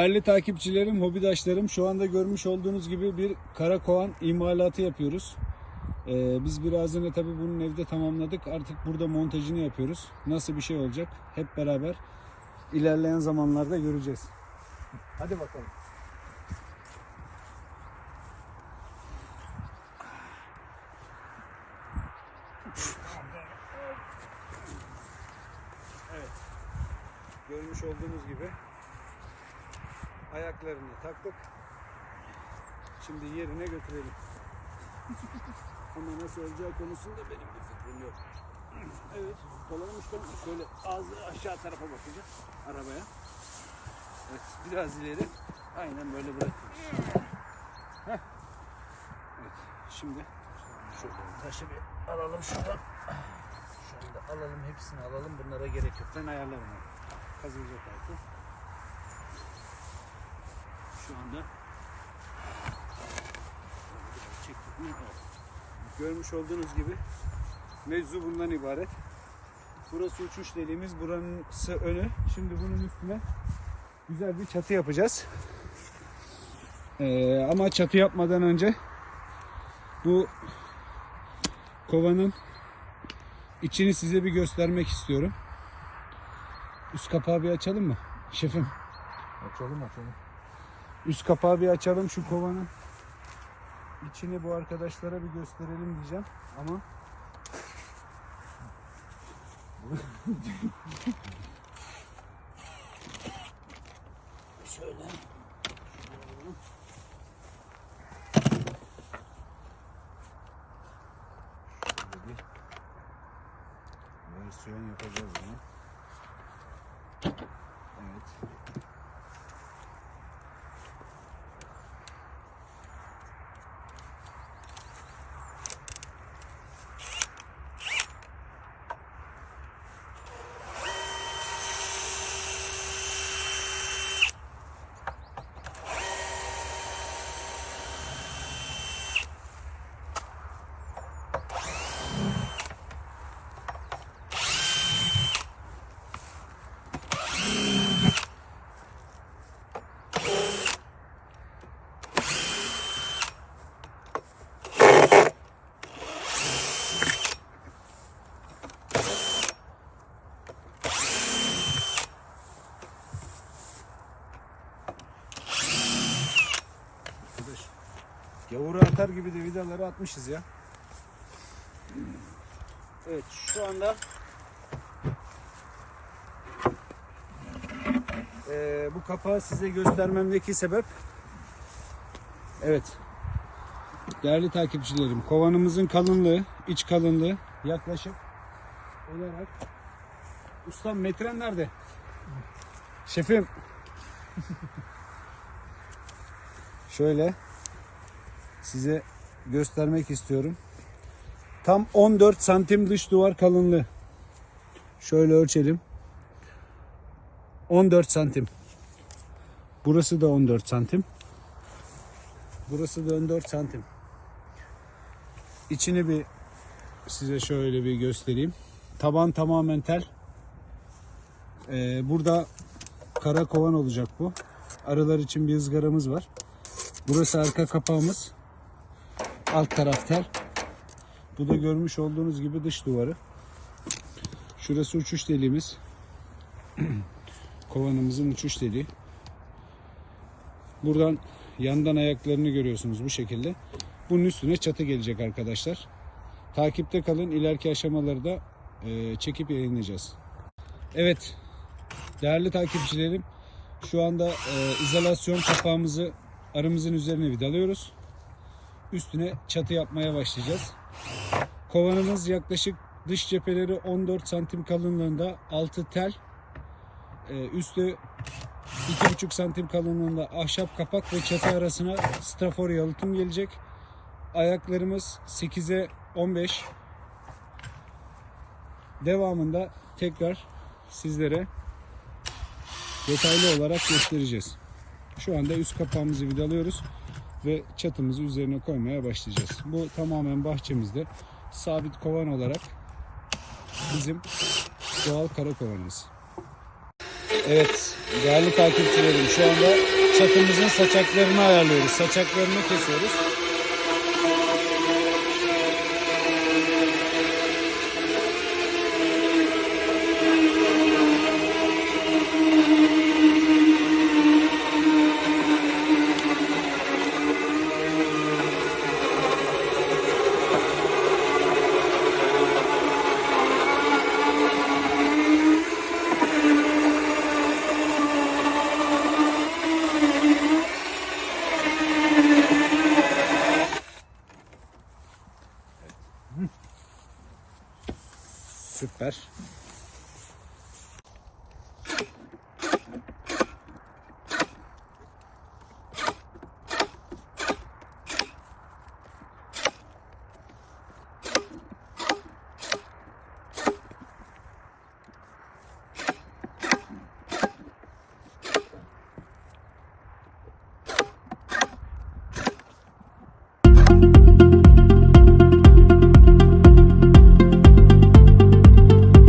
Değerli takipçilerim, hobidaşlarım şu anda görmüş olduğunuz gibi bir kara kovan imalatı yapıyoruz. Ee, biz birazını tabii bunun evde tamamladık. Artık burada montajını yapıyoruz. Nasıl bir şey olacak hep beraber ilerleyen zamanlarda göreceğiz. Hadi bakalım. Evet. Görmüş olduğunuz gibi ayaklarını taktık. Şimdi yerine götürelim. Ama nasıl olacağı konusunda benim bir fikrim yok. Evet, dolamışken şöyle ağzı aşağı tarafa bakacak arabaya. Evet, biraz ileri. Aynen böyle bırakıyoruz. Heh. Evet, şimdi şu taşı bir alalım şuradan. Şöyle de alalım, hepsini alalım. Bunlara gerek yok. Ben ayarlarım. Kazılacak artık. Şu anda. Görmüş olduğunuz gibi mevzu bundan ibaret. Burası uçuş deliğimiz, burası önü. Şimdi bunun üstüne güzel bir çatı yapacağız. Ee, ama çatı yapmadan önce bu kovanın içini size bir göstermek istiyorum. Üst kapağı bir açalım mı? Şefim. Açalım açalım. Üst kapağı bir açalım şu kovanın. içini bu arkadaşlara bir gösterelim diyeceğim ama şöyle versiyon yapacağız bunu. Evet. Arkadaş. Gavura atar gibi de vidaları atmışız ya. Evet şu anda Ee, bu kapağı size göstermemdeki sebep Evet Değerli takipçilerim kovanımızın kalınlığı iç kalınlığı yaklaşık olarak Ustam metren nerede? Şefim Şöyle size göstermek istiyorum. Tam 14 santim dış duvar kalınlığı. Şöyle ölçelim. 14 santim. Burası da 14 santim. Burası da 14 santim. İçini bir size şöyle bir göstereyim. Taban tamamen tel. Ee, burada kara kovan olacak bu. Arılar için bir ızgaramız var. Burası arka kapağımız. Alt taraf tel. Bu da görmüş olduğunuz gibi dış duvarı. Şurası uçuş deliğimiz. Kovanımızın uçuş deliği. Buradan yandan ayaklarını görüyorsunuz bu şekilde. Bunun üstüne çatı gelecek arkadaşlar. Takipte kalın. İleriki aşamaları da e, çekip yayınlayacağız. Evet. Değerli takipçilerim. Şu anda e, izolasyon kapağımızı arımızın üzerine vidalıyoruz. Üstüne çatı yapmaya başlayacağız. Kovanımız yaklaşık dış cepheleri 14 santim kalınlığında altı tel e, üstü 2,5 santim kalınlığında ahşap kapak ve çatı arasına strafor yalıtım gelecek. Ayaklarımız 8'e 15. Devamında tekrar sizlere detaylı olarak göstereceğiz. Şu anda üst kapağımızı vidalıyoruz ve çatımızı üzerine koymaya başlayacağız. Bu tamamen bahçemizde sabit kovan olarak bizim doğal kara kovanımız. Evet değerli takipçilerim şu anda çatımızın saçaklarını ayarlıyoruz. Saçaklarını kesiyoruz. Süper.